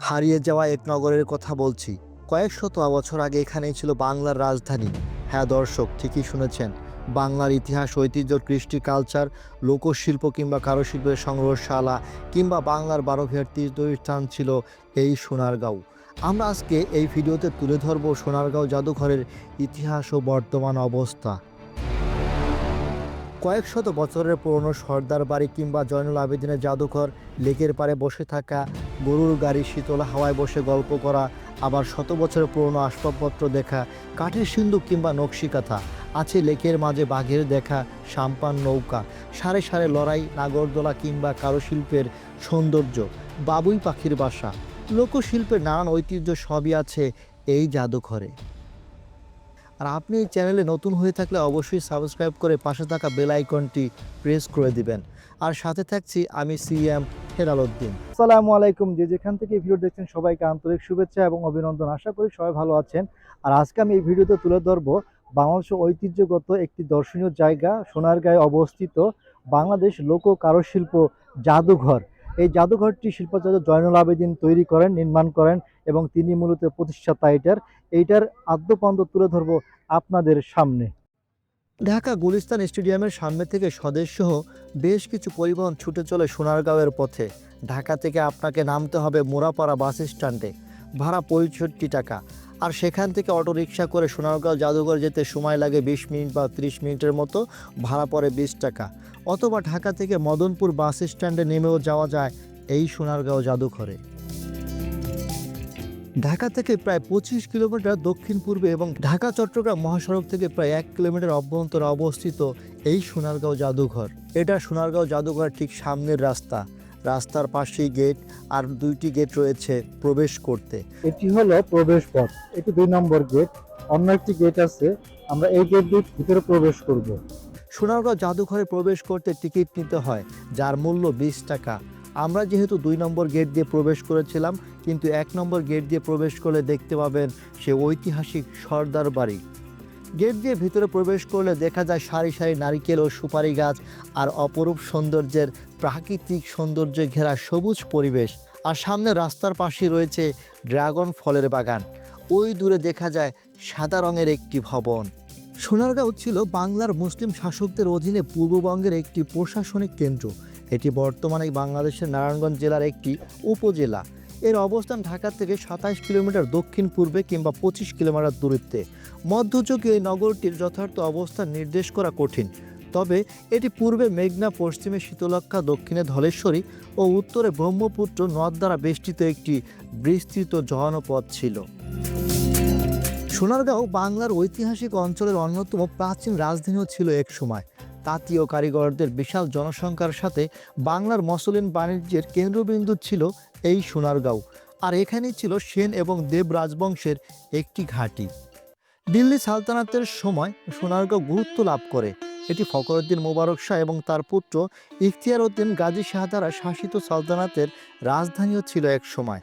হারিয়ে যাওয়া এক নগরের কথা বলছি। কয়েক শত বছর আগে এখানেই ছিল বাংলার রাজধানী। হ্যাঁ দর্শক, ঠিকই শুনেছেন। বাংলার ইতিহাস, ঐতিহ্য, কৃষ্টি, কালচার, লোকশিল্প কিংবা কারুশিল্পের সংগ্রহশালা কিংবা বাংলার বারো ভের তীর্থস্থান ছিল এই সোনারগাঁও। আমরা আজকে এই ভিডিওতে তুলে ধরব সোনারগাঁও জাদুঘরের ইতিহাস ও বর্তমান অবস্থা। কয়েক শত বছরের পুরনো সর্দার বাড়ি কিংবা জয়নুল আবেদিনের জাদুঘর, লেকের পাড়ে বসে থাকা গরুর গাড়ি শীতল হাওয়ায় বসে গল্প করা, আবার শত বছরের পুরনো আসবাবপত্র দেখা, কাঠের সিন্দুক কিংবা নকশিকাথা আছে লেকের মাঝে বাঘের দেখা, সাম্পান নৌকা, সারে সারে লড়াই, নাগরদোলা কিংবা কারুশিল্পের সৌন্দর্য, বাবুই পাখির বাসা, লোকশিল্পের নানান ঐতিহ্য সবই আছে এই জাদুঘরে। আর আপনি এই চ্যানেলে নতুন হয়ে থাকলে অবশ্যই সাবস্ক্রাইব করে পাশে থাকা বেল আইকনটি প্রেস করে দিবেন। আর সাথে থাকছি আমি সিএম হেলাল উদ্দিন আসসালামু আলাইকুম। যে যেখান থেকে এই ভিডিও দেখছেন, সবাইকে আন্তরিক শুভেচ্ছা এবং অভিনন্দন। আশা করি সবাই ভালো আছেন। আর আজকে আমি এই ভিডিওতে তুলে ধরবো বাংলাদেশের ঐতিহ্যগত একটি দর্শনীয় জায়গা সোনারগাঁয়ে অবস্থিত বাংলাদেশ লোক কারুশিল্প জাদুঘর। এই জাদুঘরটি শিল্পাচার্য জয়নুল আবেদিন তৈরি করেন, নির্মাণ করেন এবং তিনি মূলত প্রতিষ্ঠাতা এটার। এইটার আদ্যপান্ত তুলে ধরবো আপনাদের সামনে। ঢাকা গুলিস্তান স্টেডিয়ামের সামনে থেকে স্বদেশসহ বেশ কিছু পরিবহন ছুটে চলে সোনারগাঁওয়ের পথে। ঢাকা থেকে আপনাকে নামতে হবে মোরাপাড়া বাস স্ট্যান্ডে। ভাড়া পঁয়ষট্টি টাকা। আর সেখান থেকে অটো রিক্সা করে সোনারগাঁও জাদুঘর যেতে সময় লাগে বিশ মিনিট বা ত্রিশ মিনিটের মতো, ভাড়া পড়ে বিশ টাকা। অথবা ঢাকা থেকে মদনপুর বাস স্ট্যান্ডে নেমেও যাওয়া যায় এই সোনারগাঁও জাদুঘরে। ঢাকা থেকে প্রায় পঁচিশ কিলোমিটার দক্ষিণ পূর্বে এবং ঢাকা চট্টগ্রাম মহাসড়ক থেকে প্রায় এক কিলোমিটার অভ্যন্তরে অবস্থিত এই সোনারগাঁও জাদুঘর। এটা সোনারগাঁও জাদুঘর ঠিক সামনের রাস্তা। রাস্তার পাশেই গেট আর দুইটি গেট রয়েছে প্রবেশ করতে। এটি হলো প্রবেশ পথ। এটি দুই নম্বর গেট। অন্য একটি গেট আছে। আমরা এই গেট দিয়ে ভিতরে প্রবেশ করব। সোনারগাঁও জাদুঘরে প্রবেশ করতে টিকিট নিতে হয় যার মূল্য বিশ টাকা। আমরা যেহেতু দুই নম্বর গেট দিয়ে প্রবেশ করেছিলাম, কিন্তু এক নম্বর গেট দিয়ে প্রবেশ করলে দেখতে পাবেন সে ঐতিহাসিক সর্দার বাড়ি। গেট দিয়ে ভিতরে প্রবেশ করলে দেখা যায় সারি সারি নারিকেল ও সুপারি গাছ আর অপরূপ সৌন্দর্যের প্রাকৃতিক সৌন্দর্যে ঘেরা সবুজ পরিবেশ। আর সামনে রাস্তার পাশে রয়েছে ড্রাগন ফলের বাগান। ওই দূরে দেখা যায় সাদা রঙের একটি ভবন। সোনারগাঁও ছিল বাংলার মুসলিম শাসকদের অধীনে পূর্ববঙ্গের একটি প্রশাসনিক কেন্দ্র। এটি বর্তমানে বাংলাদেশের নারায়ণগঞ্জ জেলার একটি উপজেলা। এর অবস্থান ঢাকা থেকে সাতাশ কিলোমিটার দক্ষিণ পূর্বে কিংবা পঁচিশ কিলোমিটার দূরত্বে। মধ্যযুগে এই নগরটির যথার্থ অবস্থান নির্দেশ করা কঠিন। তবে এটি পূর্বে মেঘনা, পশ্চিমে শীতলক্ষা দক্ষিণে ধলেশ্বরী ও উত্তরে ব্রহ্মপুত্র নদ দ্বারা বেষ্টিত একটি বিস্তৃত জনপদ ছিল। সোনারগাঁও বাংলার ঐতিহাসিক অঞ্চলের অন্যতম প্রাচীন রাজধানীও ছিল এক সময়। তাঁতীয় কারিগরদের বিশাল জনসংখ্যার সাথে বাংলার মসলিন বাণিজ্যের কেন্দ্রবিন্দু ছিল এই সোনারগাঁও। আর এখানেই ছিল সেন এবং দেব রাজবংশের একটি ঘাঁটি। দিল্লি সালতানাতের সময় সোনারগাঁও গুরুত্ব লাভ করে। এটি ফখরুদ্দিন মোবারক শাহ এবং তার পুত্র ইখতিয়ার উদ্দিন গাজী শাহ দ্বারা শাসিত সালতানাতের রাজধানীও ছিল এক সময়।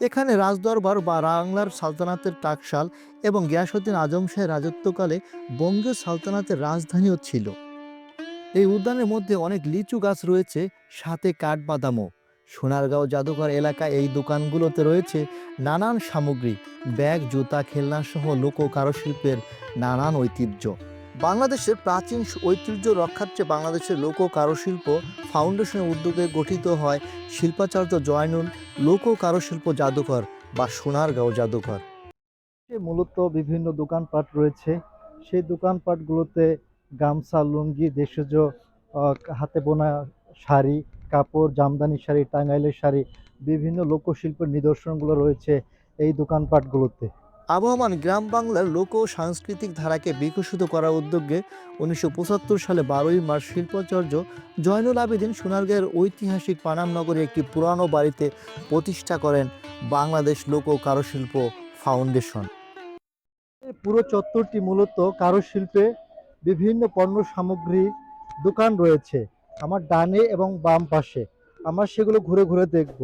এখানে রাজদরবার বা বাংলার সালতানাতের টাকশাল এবং গিয়াসুদ্দিন আজম শাহের রাজত্বকালে বঙ্গীয় সালতানাতের রাজধানীও ছিল। এই উদ্যানের মধ্যে অনেক লিচু গাছ রয়েছে, সাথে কাঠবাদামও। সোনারগাঁও জাদুঘর এলাকায় এই দোকানগুলোতে রয়েছে নানান সামগ্রী, ব্যাগ, জুতা, খেলনা সহ লোক কারুশিল্পের নানান ঐতিহ্য। বাংলাদেশের প্রাচীন ঐতিহ্য রক্ষার্থে বাংলাদেশের লোক কারুশিল্প ফাউন্ডেশনের উদ্যোগে গঠিত হয় শিল্পাচার্য জয়নুল লোক কারুশিল্প জাদুঘর বা সোনারগাঁও জাদুঘর। মূলত বিভিন্ন দোকানপাট রয়েছে। সেই দোকানপাটগুলোতে গামছা লুঙ্গি দেশজ হাতে বোনা শাড়ি কাপড় জামদানি শাড়ি টাঙ্গাইলের শাড়ি বিভিন্ন লোকশিল্পের নিদর্শনগুলো রয়েছে এই দোকানপাটগুলোতে। আবহমান গ্রাম বাংলার লোক ও সাংস্কৃতিক ধারাকে বিকশিত করার উদ্যোগে উনিশশো পঁচাত্তর সালে বারোই মার্চ শিল্পাচার্য জয়নুল আবেদিন সোনারগাঁয়ের ঐতিহাসিক পানাম নগরে একটি পুরানো বাড়িতে প্রতিষ্ঠা করেন বাংলাদেশ লোক কারুশিল্প ফাউন্ডেশন। পুরো চত্বরটি মূলত কারুশিল্পে বিভিন্ন পণ্য সামগ্রীর দোকান রয়েছে আমার ডানে এবং বাম পাশে। আমরা সেগুলো ঘুরে ঘুরে দেখব।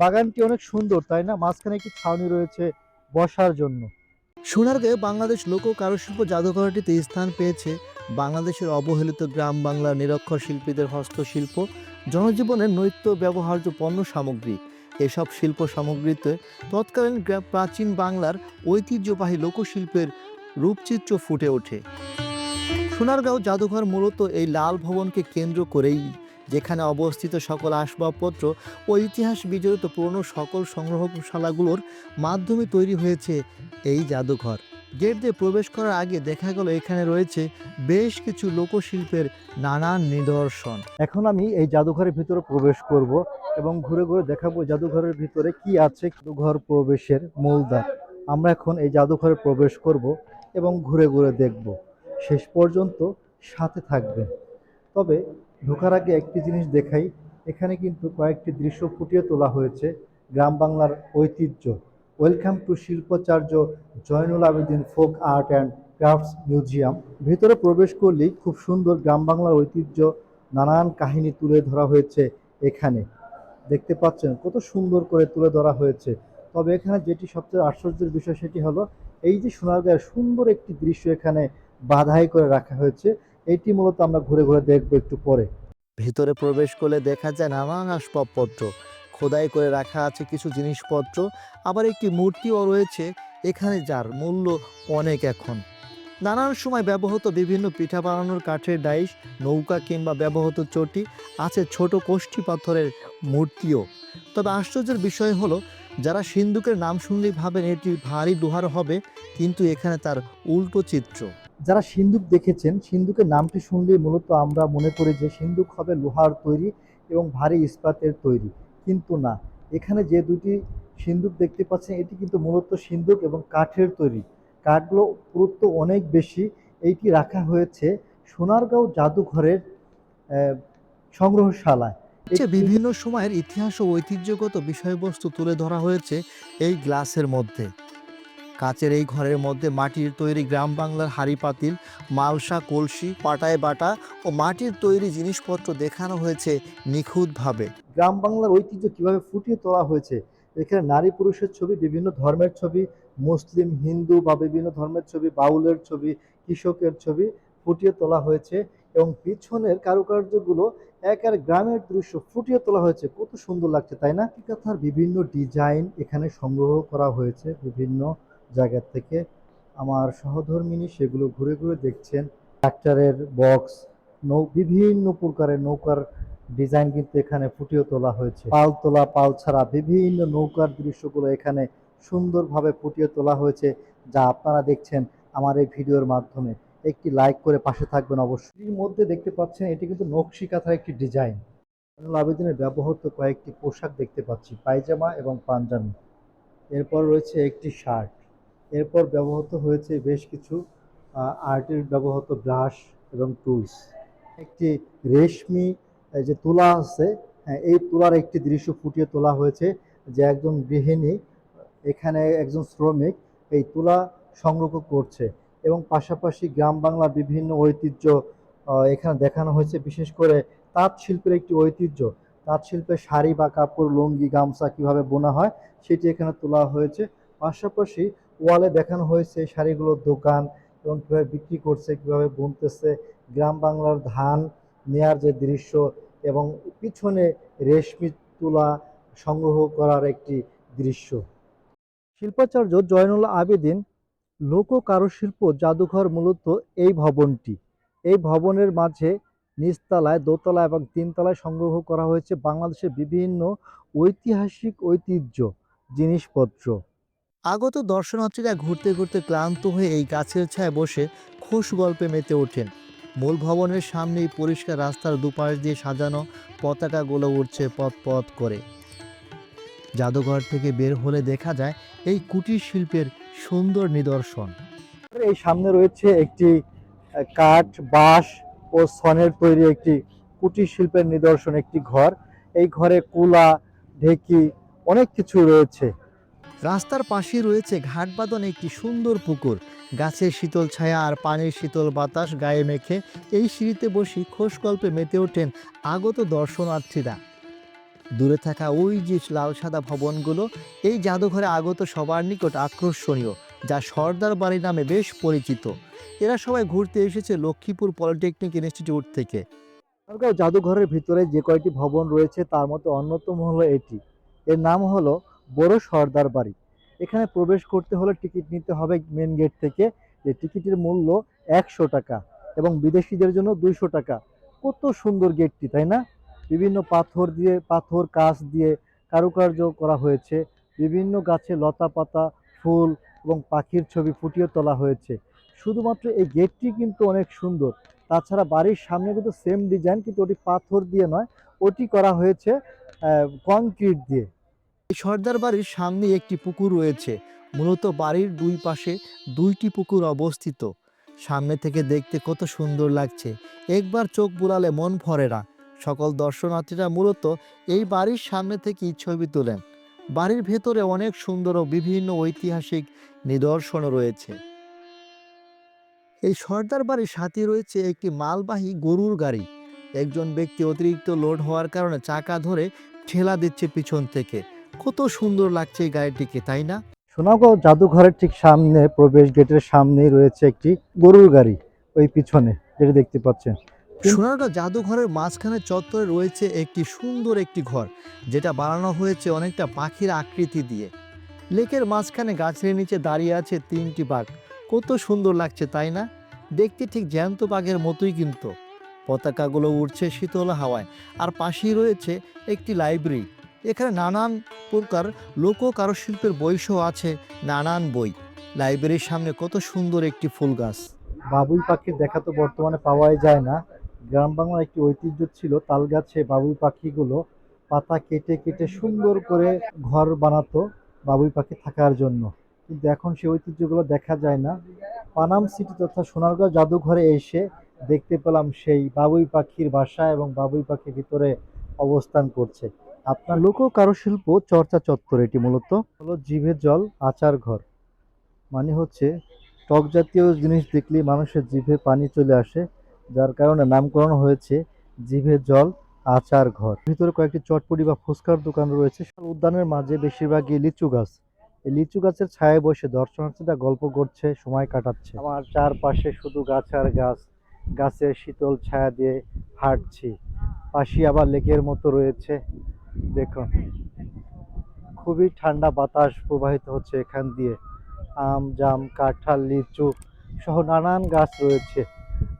বাগানটি অনেক সুন্দর, তাই না? মাঝখানে একটি ছাউনি রয়েছে বসার জন্য। সোনারগাঁয়ে বাংলাদেশ লোক কারুশিল্প জাদুঘরটিতে স্থান পেয়েছে বাংলাদেশের অবহেলিত গ্রাম বাংলার নিরক্ষর শিল্পীদের হস্তশিল্প, জনজীবনের নৈত্য ব্যবহার্য পণ্য সামগ্রী। এসব শিল্প সামগ্রীতে তৎকালীন প্রাচীন বাংলার ঐতিহ্যবাহী লোকশিল্পের রূপচিত্র ফুটে ওঠে। সোনারগাঁও জাদুঘর মূলত এই লাল ভবনকে কেন্দ্র করেই, যেখানে অবস্থিত সকল আসবাবপত্র ও ইতিহাস বিজড়িত পুরনো সকল সংগ্রহশালাগুলোর মাধ্যমে তৈরি হয়েছে এই জাদুঘর। গেট দিয়ে প্রবেশ করার আগে দেখা গেল এখানে রয়েছে বেশ কিছু লোকশিল্পের নানান নিদর্শন। এখন আমি এই জাদুঘরের ভিতরে প্রবেশ করব এবং ঘুরে ঘুরে দেখাবো জাদুঘরের ভিতরে কি আছে জাদুঘর প্রবেশের মূলদ্বার আমরা এখন এই জাদুঘরে প্রবেশ করব এবং ঘুরে ঘুরে দেখব। শেষ পর্যন্ত সাথে থাকবে। তবে ঢোকার আগে একটি জিনিস দেখাই, এখানে কিন্তু কয়েকটি দৃশ্য ফুটিয়ে তোলা হয়েছে গ্রাম বাংলার ঐতিহ্য। Welcome to Shilpacharya Zainul Abedin folk art and crafts museum ভিতরে প্রবেশ করলেই খুব সুন্দর গ্রাম বাংলার ঐতিহ্য নানান কাহিনী তুলে ধরা হয়েছে এখানে। দেখতে পাচ্ছেন কত সুন্দর করে তুলে ধরা হয়েছে। তবে এখানে যেটি সবচেয়ে আশ্চর্যের বিষয় সেটি হলো, এই যে সোনারগাঁয়ের সুন্দর একটি দৃশ্য এখানে বাধাই করে রাখা হয়েছে। এটি মূলত আমরা ঘুরে ঘুরে দেখব একটু পরে। ভিতরে প্রবেশ করলে দেখা যায় নানান আসবাবপত্র। খোদাই করে রাখা আছে কিছু জিনিসপত্র। আবার একটি মূর্তিও রয়েছে, এখানে যার মূল্য অনেক এখন। নানান সময় ব্যবহৃত বিভিন্ন পিঠা বানানোর কাঠের ডাইস, নৌকা কিংবা ব্যবহৃত চটি আছে ছোট কোষ্ঠী পাথরের মূর্তিও। তবে আশ্চর্যের বিষয় হলো, যারা সিন্ধুকের নাম শুনলেই ভাবেন এটি ভারী লোহার হবে, কিন্তু এখানে তার উল্টো চিত্র। যারা সিন্ধুক দেখেছেন, সিন্ধুকের নামটি শুনলে মূলত আমরা মনে করি যে সিন্ধুক হবে লোহার তৈরি এবং ভারী ইস্পাতের তৈরি, কিন্তু না। এখানে যে দুটি সিন্ধুক দেখতে পাচ্ছেন, এটি কিন্তু মূলত সিন্ধুক এবং কাঠের তৈরি। কাঠগুলো পুরুত্ব অনেক বেশি, এইটি রাখা হয়েছে সোনারগাঁও জাদুঘরের সংগ্রহশালায়। বিভিন্ন সময়ের ইতিহাস ও ঐতিহ্যগত বিষয়বস্তু তুলে ধরা হয়েছে এই গ্লাসের মধ্যে। কাচের এই ঘরের মধ্যে মাটির তৈরি গ্রাম বাংলার হাঁড়ি পাতিল, মালসা, কলসি, পাটায় বাটা ও মাটির তৈরি জিনিসপত্র দেখানো হয়েছে নিখুঁতভাবে। গ্রাম বাংলার ঐতিহ্য কীভাবে ফুটিয়ে তোলা হয়েছে? এখানে নারী পুরুষের ছবি, বিভিন্ন ধর্মের ছবি, মুসলিম, হিন্দু বা বিভিন্ন ধর্মের ছবি, বাউলের ছবি, কৃষকের ছবি ফুটিয়ে তোলা হয়েছে এবং পিছনের কারুকার্যগুলো এক আর গ্রামের দৃশ্য ফুটিয়ে তোলা হয়েছে। কত সুন্দর লাগছে, তাই না? কি কথার? বিভিন্ন ডিজাইন এখানে সংগ্রহ করা হয়েছে, বিভিন্ন জায়গা থেকে আমার সহধর্মিনী সেগুলো ঘুরে ঘুরে দেখছেন। ট্রাক্টরের বক্স নৌ, বিভিন্ন প্রকারের নৌকার ডিজাইন কিন্তু এখানে ফুটিয়ে তোলা হয়েছে। পাল তোলা, পাল ছাড়া বিভিন্ন নৌকার দৃশ্যগুলো এখানে সুন্দরভাবে ফুটিয়ে তোলা হয়েছে, যা আপনারা দেখছেন আমার এই ভিডিওর মাধ্যমে। একটি লাইক করে পাশে থাকবেন অবশ্যই। এর মধ্যে দেখতে পাচ্ছেন, এটি কিন্তু নকশি কাঁথার একটি ডিজাইন আবেদনের ব্যবহৃত কয়েকটি পোশাক দেখতে পাচ্ছি, পায়জামা এবং পাঞ্জাবি। এরপর রয়েছে একটি শার্ট এরপর ব্যবহৃত হয়েছে বেশ কিছু আর্টের ব্যবহৃত ব্রাশ এবং টুলস। একটি রেশমি যে তুলা আছে এই তুলার একটি দৃশ্য ফুটিয়ে তোলা হয়েছে যে একজন গৃহিণী, এখানে একজন শ্রমিক এই তুলা সংগ্রহ করছে এবং পাশাপাশি গ্রাম বাংলার বিভিন্ন ঐতিহ্য এখানে দেখানো হয়েছে। বিশেষ করে তাঁত শিল্পের একটি ঐতিহ্য, তাঁত শিল্পে শাড়ি বা কাপড়, লুঙ্গি, গামছা কীভাবে বোনা হয়, সেটি এখানে তোলা হয়েছে। পাশাপাশি ওয়ালে দেখানো হয়েছে শাড়িগুলোর দোকান এবং কীভাবে বিক্রি করছে, কীভাবে বুনতেছে, গ্রাম বাংলার ধান নেয়ার যে দৃশ্য এবং পিছনে রেশমি তুলা সংগ্রহ করার একটি দৃশ্য। শিল্পাচার্য জয়নুল আবেদিন, লোক কারুশিল্প জাদুঘর মূলত এই ভবনটি। এই ভবনের মাঝে নিচতলায় দোতলা এবং তিনতলায় সংগ্রহ করা হয়েছে বাংলাদেশের বিভিন্ন ঐতিহাসিক ঐতিহ্য, জিনিসপত্র। আগত দর্শনার্থীরা ঘুরতে ঘুরতে ক্লান্ত হয়ে এই গাছের ছায় বসে খোশ গল্পে মেতে ওঠেন। মূল ভবনের সামনেই পরিষ্কার রাস্তার দুপাশ দিয়ে সাজানো পতাকাগুলো উঠছে পথ পথ করে। জাদুঘর থেকে বের হলে দেখা যায় এই কুটির শিল্পের সুন্দর নিদর্শন। এই সামনে রয়েছে একটি কাঠ, বাঁশ ও সনের তৈরি একটি কুটির শিল্পের নিদর্শন, একটি ঘর। এই ঘরে কুলা, ঢেকি অনেক কিছু রয়েছে। রাস্তার পাশেই রয়েছে ঘাট বাঁধন একটি সুন্দর পুকুর। গাছের শীতল ছায়া আর পানির শীতল বাতাস গায়ে মেখে এই সিঁড়িতে বসে খোশ গল্পে মেতে ওঠেন আগত দর্শনার্থীরা। দূরে থাকা ওই যে লাল সাদা ভবনগুলো, এই জাদুঘরে আগত সবার নিকট আকর্ষণীয়, যা সর্দার বাড়ি নামে বেশ পরিচিত। এরা সবাই ঘুরতে এসেছে লক্ষ্মীপুর পলিটেকনিক ইনস্টিটিউট থেকে। জাদুঘরের ভিতরে যে কয়টি ভবন রয়েছে, তার মধ্যে অন্যতম হলো এটি। এর নাম হলো বড় সর্দার বাড়ি। এখানে প্রবেশ করতে হলে টিকিট নিতে হবে মেন গেট থেকে। যে টিকিটের মূল্য একশো টাকা এবং বিদেশিদের জন্য দুইশো টাকা। কত সুন্দর গেটটি তাই না? বিভিন্ন পাথর দিয়ে, পাথর, কাঁচ দিয়ে কারুকার্য করা হয়েছে। বিভিন্ন গাছে লতা পাতা, ফুল এবং পাখির ছবি ফুটিয়ে তোলা হয়েছে। শুধুমাত্র এই গেটটি কিন্তু অনেক সুন্দর। তাছাড়া বাড়ির সামনে কিন্তু সেম ডিজাইন কিন্তু ওটি পাথর দিয়ে নয়, ওটি করা হয়েছে কংক্রিট দিয়ে। সর্দার বাড়ির সামনে একটি পুকুর রয়েছে। মূলত বাড়ির দুই পাশে দুইটি পুকুর অবস্থিত। সামনে থেকে দেখতে কত সুন্দর লাগছে। একবার চোখ বুলালে মন ভরে না। সকল দর্শনার্থীরা মূলত এই বাড়ির সামনে থেকেই ছবি তোলেন। বাড়ির ভেতরে অনেক সুন্দর ও বিভিন্ন ঐতিহাসিক নিদর্শনও রয়েছে। এই সর্দার বাড়ির সাথে রয়েছে একটি মালবাহী গরুর গাড়ি। একজন ব্যক্তি অতিরিক্ত লোড হওয়ার কারণে চাকা ধরে ঠেলা দিচ্ছে পিছন থেকে। কত সুন্দর লাগছে এই গাড়িটিকে তাই না? সোনাগাঁও জাদুঘরের ঠিক সামনে প্রবেশ গেটের সামনেই রয়েছে একটি গরুর গাড়ি ওই পিছনে যেটা দেখতে পাচ্ছেন। সোনারগাঁও জাদুঘরের মাঝখানে চত্বরে রয়েছে একটি সুন্দর একটি ঘর যেটা বানানো হয়েছে অনেকটা পাখির আকৃতি দিয়ে। লেকের মাঝখানে গাছের নিচে দাঁড়িয়ে আছে তিনটি বাঘ কত সুন্দর লাগছে তাই না? দেখতে ঠিক জ্যান্ত বাঘের মতোই কিন্তু। পতাকাগুলো উড়ছে শীতল হাওয়ায় আর পাশেই রয়েছে একটি লাইব্রেরি এখানে নানান প্রকার লোক কারুশিল্পের বইসহ আছে, নানান বই। লাইব্রেরির সামনে কত সুন্দর একটি ফুল গাছ। বাবুই পাখির দেখা তো বর্তমানে পাওয়াই যায় না। গ্রাম বাংলার একটি ঐতিহ্য ছিল তাল গাছে বাবুই পাখিগুলো পাতা কেটে কেটে সুন্দর করে ঘর বানাতো বাবুই পাখি থাকার জন্য। কিন্তু এখন সেই ঐতিহ্যগুলো দেখা যায় না। পানাম সিটি তথা সোনারগাঁও জাদুঘরে এসে দেখতে পেলাম সেই বাবুই পাখির বাসা এবং বাবুই পাখির ভিতরে অবস্থান করছে। আপনার লোক কারুশিল্প চর্চা চত্বর এটি মূলত হলো জিভে জল, আচার ঘর। মানে হচ্ছে টক জাতীয় জিনিস দেখলে মানুষের জিভে পানি চলে আসে, যার কারণে নামকরণ হয়েছে জিভে জল, আচার ঘর। ভিতরে কয়েকটি চটপটি বা ফুচকার দোকান রয়েছে। উদ্যানের মাঝে বেশিরভাগই লিচু গাছ। এই লিচু গাছের ছায়ায় বসে দর্শনার্থীরা গল্প করছে, সময় কাটাচ্ছে। আমার চারপাশে শুধু গাছ আর গাছ। গাছের শীতল ছায়া দিয়ে হাঁটছি। পাশে আবার লেকের মতো রয়েছে। দেখুন, খুবই ঠান্ডা বাতাস প্রবাহিত হচ্ছে এখান দিয়ে। আম, জাম, কাঁঠাল, লিচু সহ নানান গাছ রয়েছে।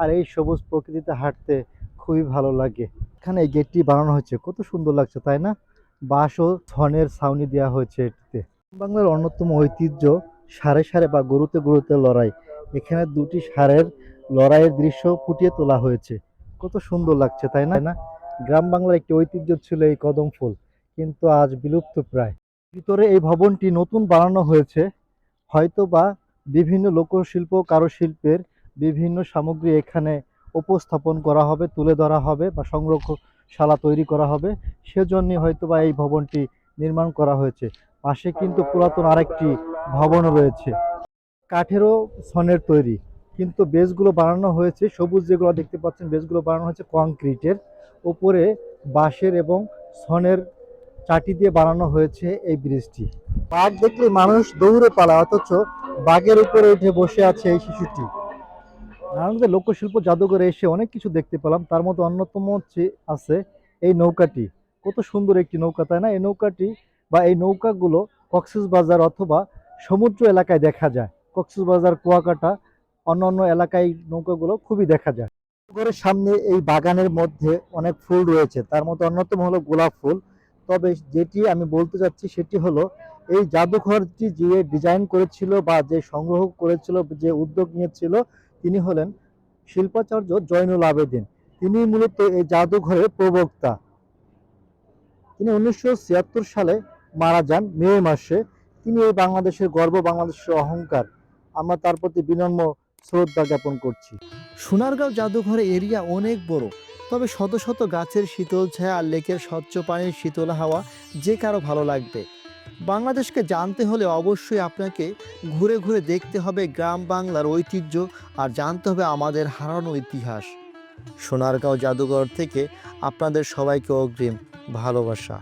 আর এই সবুজ প্রকৃতিতে হাঁটতে খুবই ভালো লাগে। এখানে এই গেটটি বানানো হয়েছে। কত সুন্দর লাগছে, তাই না? বাঁশ ও ছনের ছাউনি দেওয়া হয়েছে এটিতে। বাংলার অন্যতম ঐতিহ্য সারে সারে বা গরুতে গরুতে লড়াই। এখানে দুটি সারের লড়াইয়ের দৃশ্য ফুটিয়ে তোলা হয়েছে। কত সুন্দর লাগছে, তাই না? গ্রাম বাংলার একটি ঐতিহ্য ছিল এই কদম ফুল, কিন্তু আজ বিলুপ্ত প্রায়। ভিতরে এই ভবনটি নতুন বানানো হয়েছে হয়তো বা বিভিন্ন লোকশিল্প কারুশিল্পের বিভিন্ন সামগ্রী এখানে উপস্থাপন করা হবে, তুলে ধরা হবে বা সংরক্ষণশালা তৈরি করা হবে। সেজন্য হয়তো বা এই ভবনটি নির্মাণ করা হয়েছে। পাশে কিন্তু পুরাতন আরেকটি ভবন রয়েছে। কাঠেরও সনের তৈরি। কিন্তু বেসগুলো বানানো হয়েছে, সবুজ যেগুলো দেখতে পাচ্ছেন, বেসগুলো বানানো হয়েছে কংক্রিটের। ওপরে বাঁশের এবং সনের চাটি দিয়ে বানানো হয়েছে এই ব্রিজটি। বাঘ দেখলে মানুষ দৌড়ে পালায়, অথচ বাঘের উপরে উঠে বসে আছে এই শিশুটি। নারায়ণগঞ্জের লোকশিল্প জাদুঘরে এসে অনেক কিছু দেখতে পেলাম। তার মধ্যে অন্যতম হচ্ছে, আছে এই নৌকাটি। কত সুন্দর একটি নৌকা, তাই না? এই নৌকাটি বা এই নৌকাগুলো কক্সবাজার অথবা সমুদ্র এলাকায় দেখা যায়। কক্সবাজার কুয়াকাটা অন্য অন্য এলাকায় নৌকাগুলো খুবই দেখা যায়। ঘরের সামনে এই বাগানের মধ্যে অনেক ফুল রয়েছে। তার মধ্যে অন্যতম হলো গোলাপ ফুল। তবে যেটি আমি বলতে চাচ্ছি সেটি হলো, এই জাদুঘরটি যে ডিজাইন করেছিল বা যে সংগ্রহ করেছিল, যে উদ্যোগ নিয়েছিল, তিনি হলেন শিল্পাচার্য জয়নুল আবেদিন। তিনি মূলত এই জাদুঘরের প্রবক্তা। তিনি উনিশশো ছিয়াত্তর সালে মারা যান মে মাসে। তিনি এই বাংলাদেশের গর্ব, বাংলাদেশের অহংকার। আমরা তার প্রতি বিনম্র শ্রদ্ধা জ্ঞাপন করছি। সোনারগাঁও জাদুঘরে এরিয়া অনেক বড়, তবে শত শত গাছের শীতল ছায়া আর লেকের স্বচ্ছ পানির শীতল হাওয়া যে কারও ভালো লাগবে। বাংলাদেশকে জানতে হলে অবশ্যই আপনাকে ঘুরে ঘুরে দেখতে হবে গ্রাম বাংলার ঐতিহ্য আর জানতে হবে আমাদের হারানো ইতিহাস। সোনারগাঁও জাদুঘর থেকে আপনাদের সবাইকে অগ্রিম ভালোবাসা।